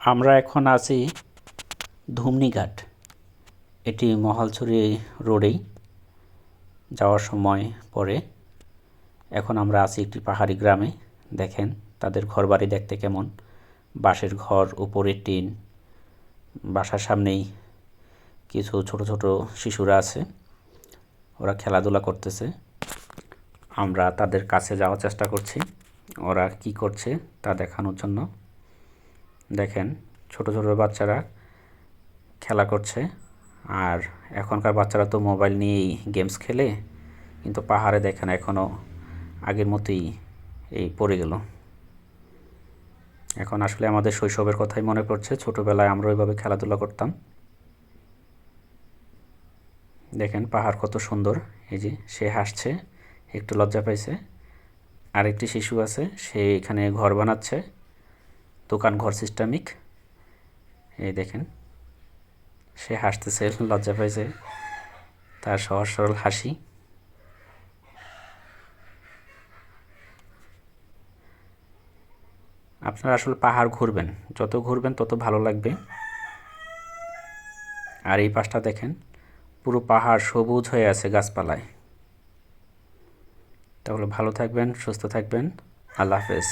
আমরা এখন আছি ধুমনিঘাট। এটি মহালছড়ি রোডেই যাওয়ার সময় পরে এখন আমরা আছি একটি পাহাড়ি গ্রামে। দেখেন, তাদের ঘরবাড়ি দেখতে কেমন। বাঁশের ঘর উপরে টিন। বাসার সামনেই কিছু ছোট ছোট শিশুরা আছে। ওরা খেলাধুলা করতেছে। আমরা তাদের কাছে যাওয়ার চেষ্টা করছি। ওরা কি করছে তা দেখানোর জন্য। দেখেন, ছোট ছোট বাচ্চারা খেলা করছে। আর এখনকার বাচ্চারা তো মোবাইল নিয়েই গেমস খেলে, কিন্তু পাহাড়ে দেখেন এখনও আগের মতোই এই পড়ে গেল। এখন আসলে আমাদের শৈশবের কথাই মনে পড়ছে, ছোটোবেলায় আমরা ওইভাবে খেলাধুলা করতাম। দেখেন, পাহাড় কত সুন্দর, এই যে সে হাসছে, একটু লজ্জা পাইছে। আরেকটি শিশু আছে, সে এখানে ঘর বানাচ্ছে। দোকান ঘর সিস্টেমিক এই দেখেন, সে হাসতেছে, লজ্জা পাইছে, তার সহজ সরল হাসি। আপনারা আসলে পাহাড় ঘুরবেন, যত ঘুরবেন তত ভালো লাগবে। আর এই পাশটা দেখেন, পুরো পাহাড় সবুজ হয়ে আছে গাছপালায়। তাহলে ভালো থাকবেন, সুস্থ থাকবেন, আল্লাহ হাফেজ।